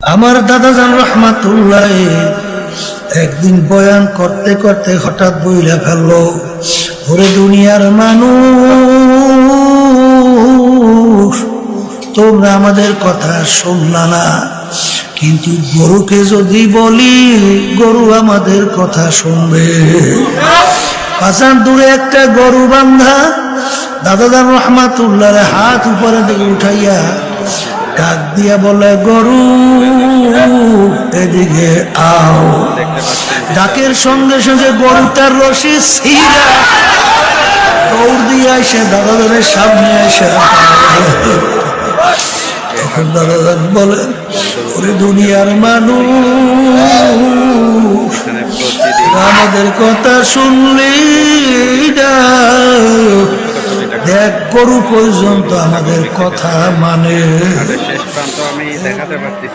আমার দাদা জান রহমাতুল্লাহ একদিন বয়ান করতে করতে হঠাৎ বইলা ফেলল, ওরে দুনিয়ার মানুষ, তোমরা আমাদের কথা শুনলা না। কিন্তু গরুকে যদি বলি, গরু আমাদের কথা শুনবে। পাশান দূরে একটা গরু বান্ধা দাদাদার রহমাতুল্লাহ হাত উপরে দিকে উঠাইয়া ডাক দিয়া বলে, গরু, এদিকে আও। ডাকের সঙ্গে সঙ্গে গরুটার রশি ছিঁড়া দৌড় দিয়ে এসে দাদাদারের সামনে এসে তখন দাদাদার বলে, ওরে দুনিয়ার মানুষ, আমাদের কথা শুনলি না দেখ গরু পর্যন্ত আমাদের কথা মানে। শেষ প্রান্ত আমি দেখাতে পারতেছি।